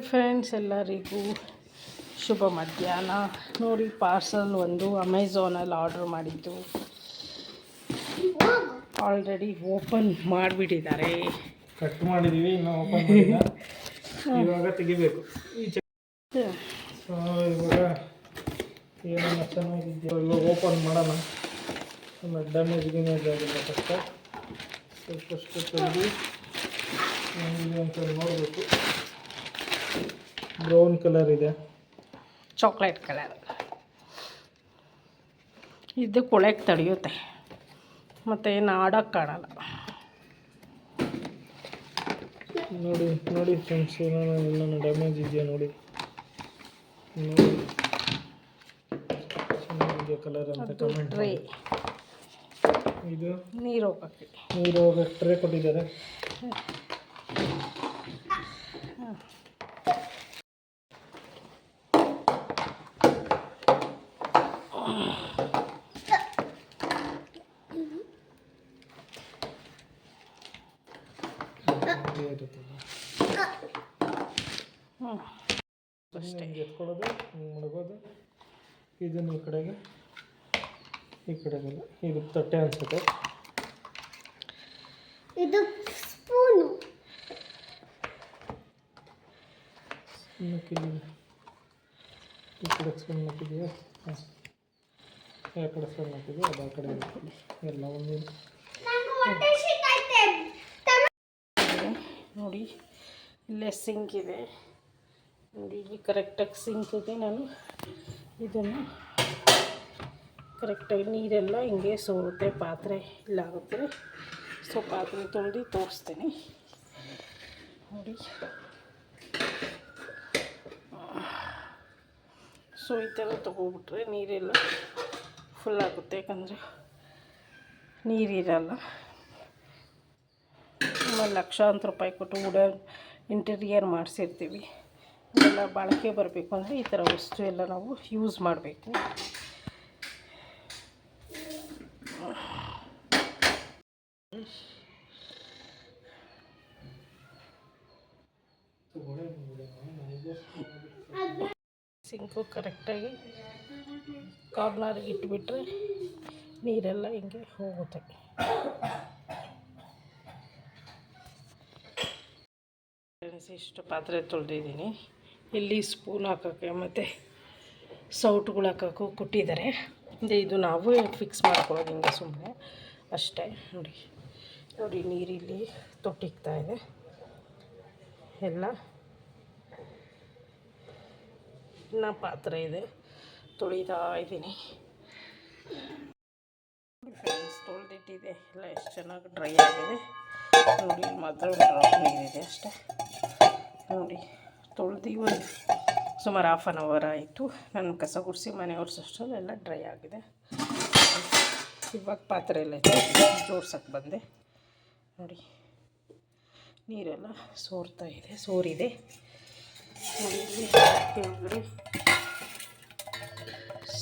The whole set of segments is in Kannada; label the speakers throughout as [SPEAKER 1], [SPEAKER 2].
[SPEAKER 1] ಹಾಯ್ ಫ್ರೆಂಡ್ಸ್ ಎಲ್ಲರಿಗೂ ಶುಭ ಮಧ್ಯಾಹ್ನ. ನೋಡಿ ಪಾರ್ಸಲ್ ಒಂದು ಅಮೆಝಾನಲ್ಲಿ ಆರ್ಡ್ರ್ ಮಾಡಿದ್ದು. ಆಲ್ರೆಡಿ ಓಪನ್ ಮಾಡಿಬಿಟ್ಟಿದ್ದಾರೆ.
[SPEAKER 2] ಕಟ್ ಮಾಡಿದ್ದೀವಿ ಇನ್ನು ಓಪನ್ ಇವಾಗ ತೆಗಿಬೇಕು. ಇವಾಗ ಏನೇನು ಚೆನ್ನಾಗಿದೆಯೋ ಇವಾಗ ಓಪನ್ ಮಾಡೋಣ. ಆಮೇಲೆ ಡ್ಯಾಮೇಜ್ ಗಿಮೇಜ್ ಆಗಿಲ್ಲ ಫಸ್ಟ್ ಸ್ವಲ್ಪಷ್ಟು ತೆಗೆದು ಅಂತ ನೋಡಬೇಕು. ಬ್ರೌನ್ ಕಲರ್ ಇದೆ.
[SPEAKER 1] ಚಾಕ್ಲೇಟ್ ಕಲರ್ ಇದು ಕೊಳೆಗೆ ತಡೆಯುತ್ತೆ. ಮತ್ತು ಏನು ಆಡೋಕ್ಕೆ ಕಾಣಲ್ಲ.
[SPEAKER 2] ನೋಡಿ ನೋಡಿ ಫ್ರೆಂಡ್ಸ್ ಏನೋ ಡ್ಯಾಮೇಜ್ ಇದೆಯಾ ನೋಡಿ. ಕಲರ್ ಅಂತ
[SPEAKER 1] ಅದು
[SPEAKER 2] ಕಮೆಂಟ್
[SPEAKER 1] ಟ್ರೇ
[SPEAKER 2] ಇದು?
[SPEAKER 1] ನೀರು ಹೋಗೋಕ್ಕೆ
[SPEAKER 2] ನೀರು ಹೋಗಕ್ಕೆ ಟ್ರೇ ಕೊಟ್ಟಿದ್ದಾರೆ.
[SPEAKER 1] ಅಷ್ಟೇ.
[SPEAKER 2] ಹಿಂಗೆ ಎತ್ಕೊಳ್ಳೋದು ಹಿಂಗೆ ಮಡಗೋದು ಇದನ್ನು ಈ ಕಡೆಗೆ ಈ ಕಡೆಗೆಲ್ಲ. ಇದು ತಟ್ಟೆ ಅನ್ಸುತ್ತೆ.
[SPEAKER 3] ಇದು ಸ್ಪೂನು.
[SPEAKER 2] ಇಲ್ಲಿ ಈ ಕಡೆ ಸ್ಪೂನ್ ಹಾಂ. ಆ ಕಡೆ ಸ್ಪೂನ್ ಹಾಕಿದೆಯಾ ಅದು ಆ ಕಡೆ. ಎಲ್ಲ ಒಂದು
[SPEAKER 1] ನೋಡಿ ಇಲ್ಲೇ ಸಿಂಕ್ ಇದೆ. ನೋಡಿ ಇಲ್ಲಿ ಕರೆಕ್ಟಾಗಿ ಸಿಂಕಿಗೆ ನಾನು. ಇದನ್ನು ಕರೆಕ್ಟಾಗಿ ನೀರೆಲ್ಲ ಹಿಂಗೆ ಸೋರುತ್ತೆ ಪಾತ್ರೆ ಇಲ್ಲಾಗುತ್ತೆ ಸೊ ಪಾತ್ರೆ ತೊಳೆದು ತೋರಿಸ್ತೀನಿ. ನೋಡಿ. ಸೊ ಈ ಥರ ತೊಗೊಬಿಟ್ರೆ ನೀರೆಲ್ಲ ಫುಲ್ ಆಗುತ್ತೆ ಯಾಕಂದರೆ ನೀರಿರಲ್ಲ ಆಮೇಲೆ ಲಕ್ಷಾಂತರ ರೂಪಾಯಿ ಕೊಟ್ಟು ವುಡನ್ ಇಂಟೀರಿಯರ್ ಮಾಡಿಸಿರ್ತೀವಿ. ಎಲ್ಲ ಬಾಳಿಕೆ ಬರಬೇಕು ಅಂದರೆ ಈ ಥರ ವಸ್ತು ಎಲ್ಲ ನಾವು ಯೂಸ್ ಮಾಡಬೇಕು. ಸಿಂಕು ಕರೆಕ್ಟಾಗಿ ಕಾರ್ನರ್ಗೆ ಇಟ್ಬಿಟ್ರೆ ನೀರೆಲ್ಲ ಹಿಂಗೆ ಹೋಗುತ್ತೆ. ಫ್ರೆಂಡ್ಸ್ ಇಷ್ಟು ಪಾತ್ರೆ ತೊಳೆದಿದ್ದೀನಿ. ಇಲ್ಲಿ ಸ್ಪೂನ್ ಹಾಕೋಕ್ಕೆ ಮತ್ತು ಸೌಟ್ಗಳು ಹಾಕೋಕ್ಕೂ ಕೊಟ್ಟಿದ್ದಾರೆ. ಅಂದರೆ ಇದು ನಾವು ಫಿಕ್ಸ್ ಮಾಡ್ಕೊಳ್ಳೋದು ಹಿಂಗೆ ಸುಮ್ಮನೆ ಅಷ್ಟೇ, ನೋಡಿ. ನೋಡಿ ನೀರಿಲ್ಲಿ ತೊಟ್ಟಿಗ್ತಾ ಇದೆ. ಎಲ್ಲ. ಇನ್ನು ಪಾತ್ರೆ ಇದೆ. ತೊಳಿತಾ ಇದ್ದೀನಿ. ಫ್ರೆಂಡ್ಸ್ ತೊಳೆದಿಟ್ಟಿದೆ. ಎಲ್ಲ ಎಷ್ಟು ಚೆನ್ನಾಗಿ ಡ್ರೈ ಆಗಿದೆ. ನೋಡಿ ಮಾತ್ರ ಒಂದು ಡ್ರಾಪ್ ನೀರಿದೆ ಅಷ್ಟೇ. ನೋಡಿ, ತೊಳೆದು ಒಂದು ಸುಮಾರು ಹಾಫ್ ಆನ್ ಅವರ್ ಆಯಿತು. ನಾನು ಕಸ ಗುಡಿಸಿ ಮನೆ ಒರೆಸೋಷ್ಟರಲ್ಲಿ ಎಲ್ಲ ಡ್ರೈ ಆಗಿದೆ. ಇವಾಗ ಪಾತ್ರೆ ಎಲ್ಲ ಜೋಡ್ಸಕ್ಕೆ ಬಂದೆ. ನೋಡಿ, ನೀರೆಲ್ಲ ಸೋರ್ತಾ ಇದೆ, ಸೋರಿದೆ. ನೋಡಿ ಕೆಳಗಡೆ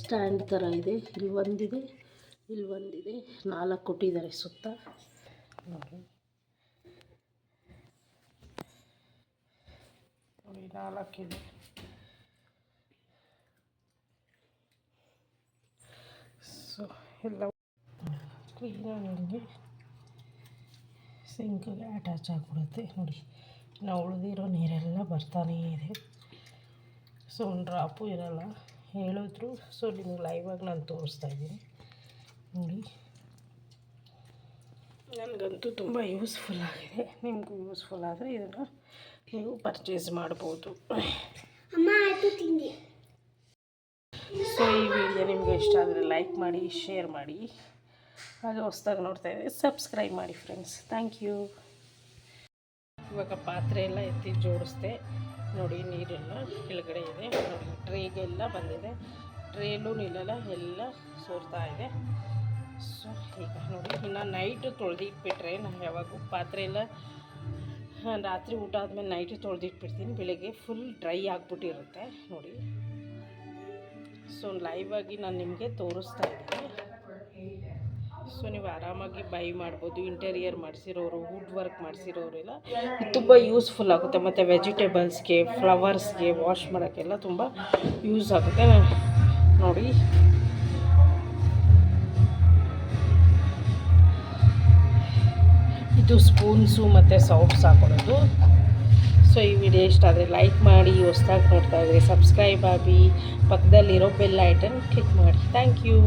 [SPEAKER 1] ಸ್ಟ್ಯಾಂಡ್ ಥರ ಇದೆ. ಇಲ್ಲಿ ಒಂದಿದೆ ಇಲ್ಲಿ ಒಂದಿದೆ. ನಾಲ್ಕು ಕೊಟ್ಟಿದ್ದಾರೆ ಸುತ್ತ. ನೋಡಿ ನಾಲ್ಕಿದೆ ಸೊ ಎಲ್ಲ ಕ್ಲೀನಾಗಿ ಸಿಂಕಿಗೆ ಅಟ್ಯಾಚ್ ಆಗಿಬಿಡುತ್ತೆ. ನೋಡಿ ನಾವು ಉಳಿದಿರೋ ನೀರೆಲ್ಲ ಬರ್ತಾನೇ ಇದೆ. ಸೊ ಡ್ರಾಪು ಇರಲ್ಲ. ಹೇಳಿದ್ರು ಸೊ ನಿಮ್ಗೆ ಲೈವಾಗಿ ನಾನು ತೋರಿಸ್ತಾ ಇದ್ದೀನಿ. ನೋಡಿ. ನನಗಂತೂ ತುಂಬ ಯೂಸ್ಫುಲ್ ಆಗಿದೆ. ನಿಮಗೂ ಯೂಸ್ಫುಲ್ ಆದರೆ ಇದನ್ನು ನೀವು ಪರ್ಚೇಸ್ ಮಾಡ್ಬೋದು. ಸೊ ಈ ವಿಡಿಯೋ ನಿಮಗೆ ಇಷ್ಟ ಆದರೆ ಲೈಕ್ ಮಾಡಿ ಶೇರ್ ಮಾಡಿ. ಹಾಗೆ ಹೊಸ್ದಾಗಿ ನೋಡ್ತಾ ಇದ್ದರೆ ಸಬ್ಸ್ಕ್ರೈಬ್ ಮಾಡಿ ಫ್ರೆಂಡ್ಸ್ ಥ್ಯಾಂಕ್ ಯು ಇವಾಗ ಪಾತ್ರೆ ಎಲ್ಲ ಎತ್ತಿ ಜೋಡಿಸ್ದೆ. ನೋಡಿ ನೀರೆಲ್ಲ. ಟ್ರೇಗೆಲ್ಲ ಬಂದಿದೆ. ಟ್ರೇಲೂ ನಿಲ್ಲಲ್ಲ ಎಲ್ಲ ಸೋರ್ತಾ ಇದೆ. ಸೊ, ಈಗ ನೋಡಿ, ಇನ್ನು ನೈಟು ತೊಳೆದಿಟ್ಬಿಟ್ರೆ ನಾನು ಯಾವಾಗೂ ಪಾತ್ರೆ ಎಲ್ಲ ರಾತ್ರಿ ಊಟ ಆದಮೇಲೆ ನೈಟು ತೊಳೆದಿಟ್ಬಿಡ್ತೀನಿ. ಬೆಳಗ್ಗೆ ಫುಲ್ ಡ್ರೈ ಆಗಿಬಿಟ್ಟಿರುತ್ತೆ. ನೋಡಿ. ಸೊ ಲೈವ್ ಆಗಿ ನಾನು ನಿಮಗೆ ತೋರಿಸ್ತಾ ಇದ್ದೀನಿ. ಸೊ ನೀವು ಆರಾಮಾಗಿ ಬೈ ಮಾಡ್ಬೋದು ಇಂಟೀರಿಯರ್ ಮಾಡಿಸಿರೋರು ವುಡ್ ವರ್ಕ್ ಮಾಡಿಸಿರೋರೆಲ್ಲ ತುಂಬ ಯೂಸ್ಫುಲ್ ಆಗುತ್ತೆ. ಮತ್ತು ವೆಜಿಟೇಬಲ್ಸ್ಗೆ ಫ್ಲವರ್ಸ್ಗೆ ವಾಶ್ ಮಾಡೋಕ್ಕೆಲ್ಲ ತುಂಬ ಯೂಸ್ ಆಗುತ್ತೆ. ನೋಡಿ. ಇದು ಸ್ಪೂನ್ಸು ಮತ್ತು ಸೌಪ್ಸ್ ಹಾಕೊಳ್ಳೋದು. ಸೊ ಈ ವಿಡಿಯೋ ಇಷ್ಟ ಆದರೆ ಲೈಕ್ ಮಾಡಿ, ಹೊಸ್ದಾಗಿ ನೋಡ್ತಾ ಇದ್ರೆ ಸಬ್ಸ್ಕ್ರೈಬ್ ಆಗಿ, ಪಕ್ಕದಲ್ಲಿರೋ ಬೆಲ್ ಐಟನ್ ಕ್ಲಿಕ್ ಮಾಡಿ. Thank you